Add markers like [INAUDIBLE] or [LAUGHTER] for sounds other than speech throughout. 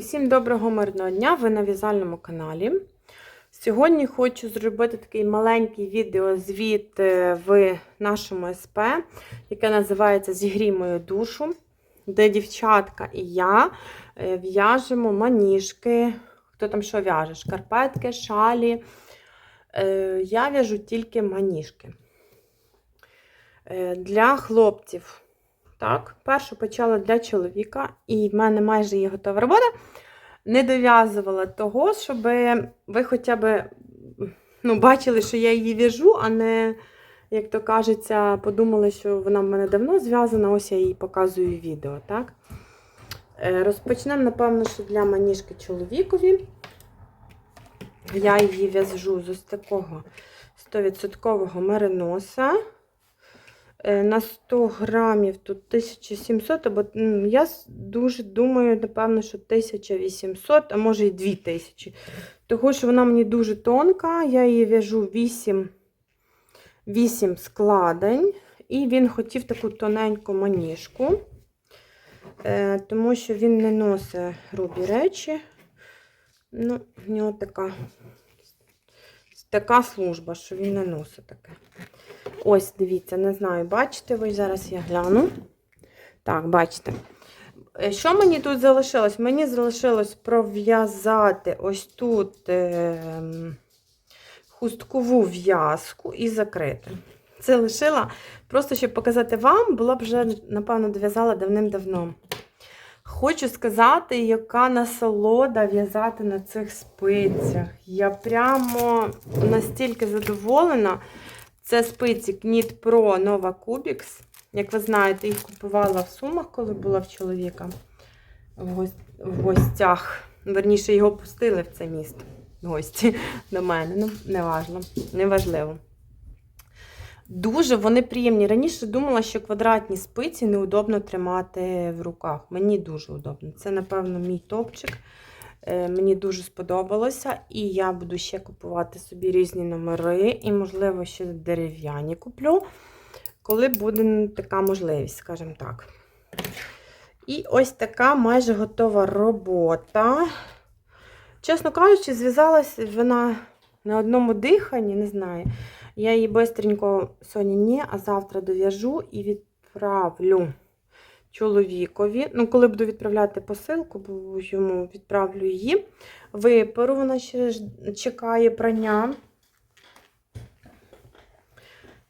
Усім доброго мирного дня! Ви на в'язальному каналі. Сьогодні хочу зробити такий маленький відеозвіт е, в нашому СП, яке називається Зігрій мою душу, де дівчатка і я е, в'яжемо маніжки. Хто там що в'яже? Шкарпетки, шалі. Е, Я в'яжу тільки маніжки. Для хлопців. Так, першу почала для чоловіка, і в мене майже є готова робота. Не дов'язувала того, щоб ви хоча б ну, бачили, що я її в'яжу, а не, як то кажеться, подумали, що вона в мене давно зв'язана, ось я їй показую відео. так? Е, Розпочнемо, напевно, що для маніжки чоловікові. Я її в'яжу з ось такого 100% мериноса. Е, На 100 грамів тут 1700, або я дуже думаю, напевно, що 1800, а може і 2000. Тому що вона мені дуже тонка, я її в'яжу 8, 8 складень, і він хотів таку тоненьку маніжку, е, тому що він не носить грубі речі. Ну, в нього така, така служба, що він не носить таке. Ось, дивіться, не знаю, бачите ви, зараз я гляну. Так, бачите. Е, Що мені тут залишилось? Мені залишилось пров'язати ось тут е, хусткову в'язку і закрити. Це лишила, просто щоб показати вам, була б вже, напевно, дов'язала давним-давно. Хочу сказати, яка насолода в'язати на цих спицях. Я прямо настільки задоволена. Це спиці Knit Pro Nova Cubics. Як ви знаєте, їх купувала в сумах, коли була в чоловіка в, гостях. Верніше, його пустили в це місто. Гості до мене. Ну, неважно, неважливо. Дуже вони приємні. Раніше думала, що квадратні спиці неудобно тримати в руках. Мені дуже удобно. Це, напевно, мій топчик. Е, Мені дуже сподобалося, і я буду ще купувати собі різні номери, і, можливо, ще дерев'яні куплю, коли буде така можливість, скажімо так. І ось така майже готова робота. Чесно кажучи, зв'язалася вона на одному диханні, не знаю. Я її бистренько сьогодні ні, а завтра дов'яжу і відправлю чоловікові. Ну, коли буду відправляти посилку, бо йому відправлю її. Випару, вона ще чекає прання.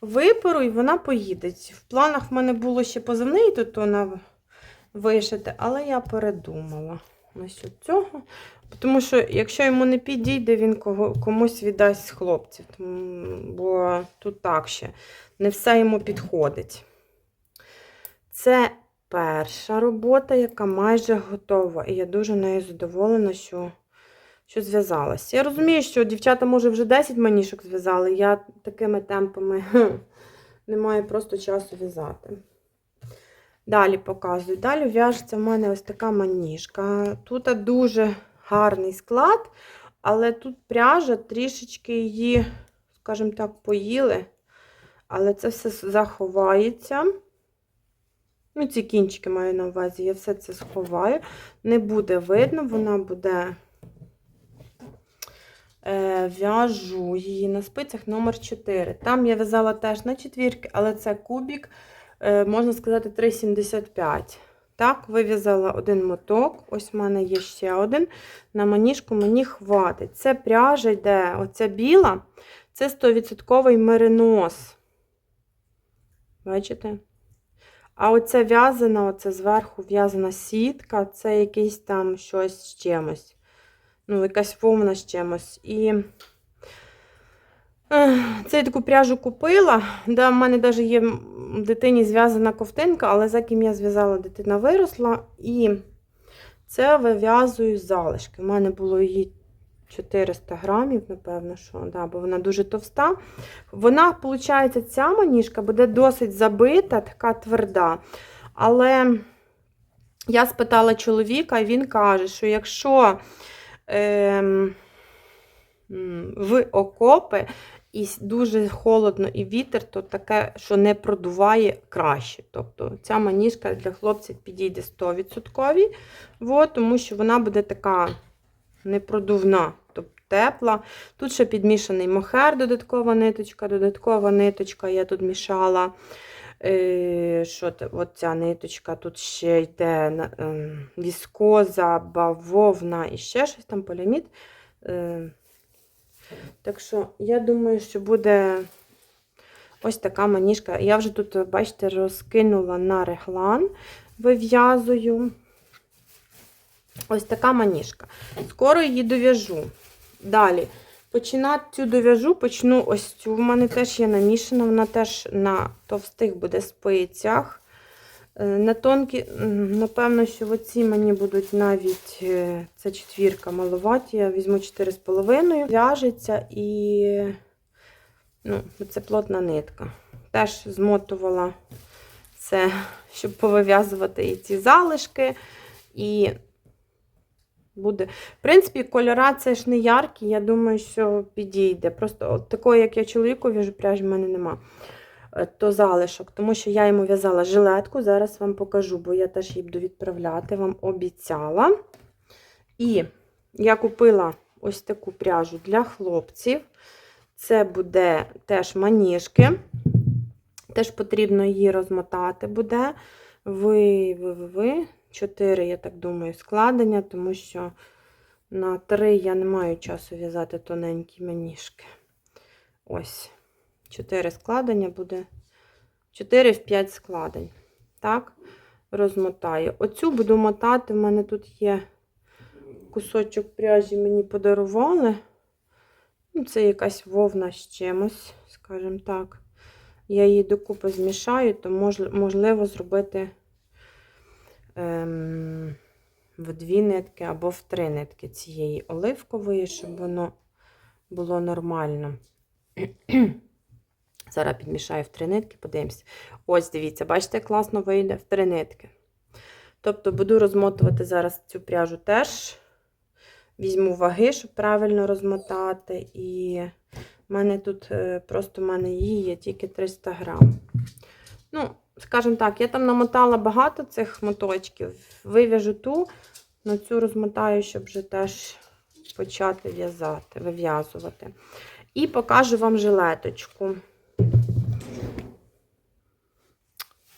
Випару, і вона поїде. В планах в мене було ще позивний тут вона вишити, але я передумала насчет цього. Тому що, якщо йому не підійде, він кого, комусь віддасть з хлопців. Бо тут так ще не все йому підходить. Це перша робота, яка майже готова. І я дуже нею задоволена, що, що зв'язалася. Я розумію, що дівчата, може, вже 10 манішок зв'язали. Я такими темпами не маю просто часу в'язати. Далі показую. Далі в'яжеться в мене ось така маніжка. Тут дуже гарний склад, але тут пряжа трішечки її, скажімо так, поїли. Але це все заховається. Ну, ці кінчики маю на увазі, я все це сховаю. Не буде видно, вона буде е, в'яжу її на спицях номер 4. Там я в'язала теж на четвірки, але це кубік, е, можна сказати, 3,75. Так, вив'язала один моток. Ось в мене є ще один. На маніжку мені хватить. Це пряжа йде, оця біла, це 100% меринос. Бачите? А оце в'язана, оце зверху в'язана сітка, це якийсь там щось з чимось. Ну, якась вовна з чимось. І це я таку пряжу купила. Да, в мене навіть є дитині зв'язана ковтинка, але за ким я зв'язала, дитина виросла. І це вив'язую залишки. У мене було її 400 грамів, напевно, що, да, бо вона дуже товста. Вона, виходить, ця маніжка буде досить забита, така тверда. Але я спитала чоловіка, і він каже, що якщо ем, в окопи і дуже холодно і вітер, то таке, що не продуває краще. Тобто ця маніжка для хлопців підійде 100%, вот, тому що вона буде така непродувна, тобто тепла. Тут ще підмішаний мохер, додаткова ниточка, додаткова ниточка. Я тут мішала. Е, що от ця ниточка, тут ще йде ем, віскоза, бавовна і ще щось там поліамід. Так що я думаю, що буде ось така маніжка. Я вже тут, бачите, розкинула на реглан, вив'язую. Ось така маніжка. Скоро її дов'яжу. Далі. Починати цю дов'яжу, почну ось цю. В мене теж є намішана, вона теж на товстих буде спицях. Е, На тонкі, напевно, що оці мені будуть навіть це четвірка маловаті. Я візьму 4,5. В'яжеться і ну, це плотна нитка. Теж змотувала це, щоб повив'язувати і ці залишки. І буде. В принципі, кольора це ж не яркі, я думаю, що підійде. Просто от такої, як я чоловіку в'яжу, пряжі в мене нема. Е, То залишок, тому що я йому в'язала жилетку. Зараз вам покажу, бо я теж її буду відправляти, вам обіцяла. І я купила ось таку пряжу для хлопців. Це буде теж маніжки. Теж потрібно її розмотати буде. Ви, ви, ви, ви. 4, я так думаю, складення, тому що на 3 я не маю часу в'язати тоненькі маніжки. Ось. 4 складення буде. 4 в 5 складень. Так, розмотаю. Оцю буду мотати. В мене тут є кусочок пряжі, мені подарували. Ну, Це якась вовна з чимось, скажімо так. Я її докупи змішаю, то можливо зробити ем, в дві нитки або в три нитки цієї оливкової, щоб воно було нормально. Зараз підмішаю в три нитки, подивимось. Ось, дивіться, бачите, класно вийде в три нитки. Тобто буду розмотувати зараз цю пряжу теж. Візьму ваги, щоб правильно розмотати. І в мене тут е, просто в мене її є тільки 300 грам. Ну, скажімо так, я там намотала багато цих моточків. Вив'яжу ту, на цю розмотаю, щоб вже теж почати в'язати, вив'язувати. І покажу вам жилеточку.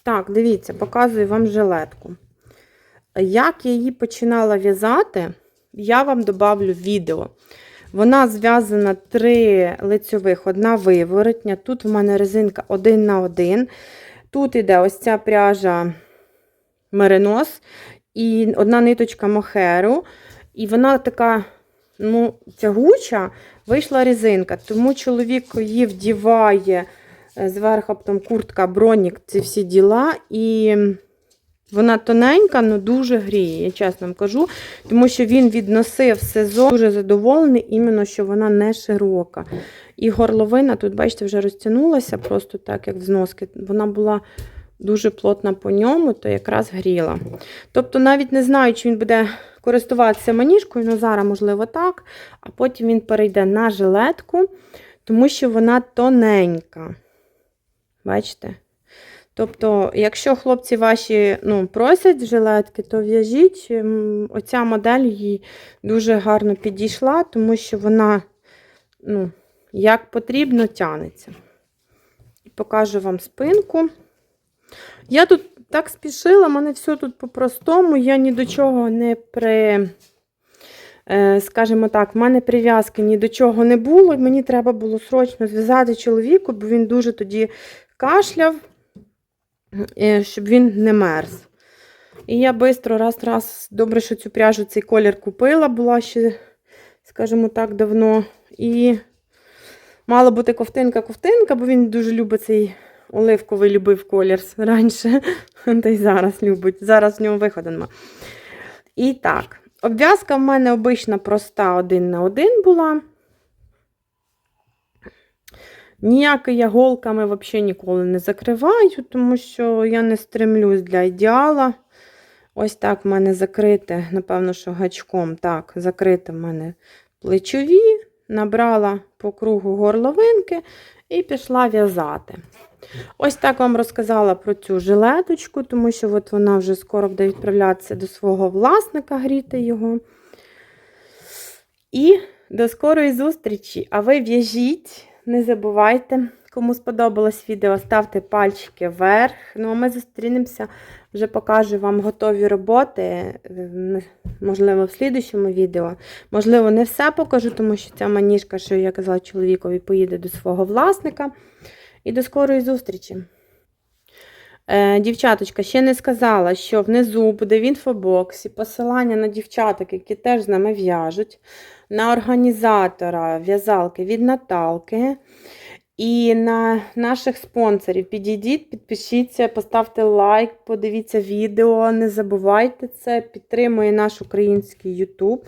Так, дивіться, показую вам жилетку. Як я її починала в'язати, я вам добавлю відео. Вона зв'язана три лицьових, одна виворотня. Тут в мене резинка один на один. Тут іде ось ця пряжа меринос і одна ниточка мохеру. І вона така ну, тягуча, вийшла резинка. Тому чоловік її вдіває зверху потім куртка, бронік, ці всі діла. І вона тоненька, але дуже гріє, я чесно вам кажу. Тому що він відносив сезон, дуже задоволений, іменно, що вона не широка. І горловина, тут, бачите, вже розтягнулася, просто так, як в зноски. Вона була дуже плотна по ньому, то якраз гріла. Тобто, навіть не знаю, чи він буде користуватися маніжкою, ну зараз, можливо, так. А потім він перейде на жилетку, тому що вона тоненька. Бачите? Тобто, якщо хлопці ваші ну, просять жилетки, то в'яжіть. Оця модель їй дуже гарно підійшла, тому що вона, ну, як потрібно, тянеться. І покажу вам спинку. Я тут так спішила, мене все тут по-простому, я ні до чого не при. е, Скажімо так, в мене прив'язки ні до чого не було. Мені треба було срочно зв'язати чоловіку, бо він дуже тоді кашляв, е, щоб він не мерз. І я швидко раз-раз, добре, що цю пряжу, цей колір купила, була ще, скажімо так, давно. І мала бути ковтинка-ковтинка, бо він дуже любить цей оливковий любив колір [LAUGHS] раніше, та й зараз любить. Зараз в нього виходу нема. І так, обв'язка в мене обична проста один на один була. Ніякі я голками взагалі ніколи не закриваю, тому що я не стремлюсь для ідеала. Ось так в мене закрите, напевно, що гачком. Так, закрите в мене плечові, набрала по кругу горловинки і пішла в'язати. Ось так вам розказала про цю жилеточку, тому що от вона вже скоро буде відправлятися до свого власника, гріти його. І до скорої зустрічі! А ви в'яжіть, не забувайте. Кому сподобалось відео, ставте пальчики вверх. Ну а ми зустрінемося, вже покажу вам готові роботи. Можливо, в слідущому відео. Можливо, не все покажу, тому що ця маніжка, що я казала чоловікові, поїде до свого власника. І до скорої зустрічі. Е, дівчаточка, ще не сказала, що внизу буде в інфобоксі посилання на дівчаток, які теж з нами в'яжуть, на організатора в'язалки від Наталки. І на наших спонсорів підійдіть, підпишіться, поставте лайк, подивіться відео. Не забувайте це, підтримує наш український YouTube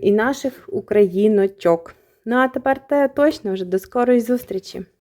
і наших україночок. Ну а тепер те точно вже до скорої зустрічі!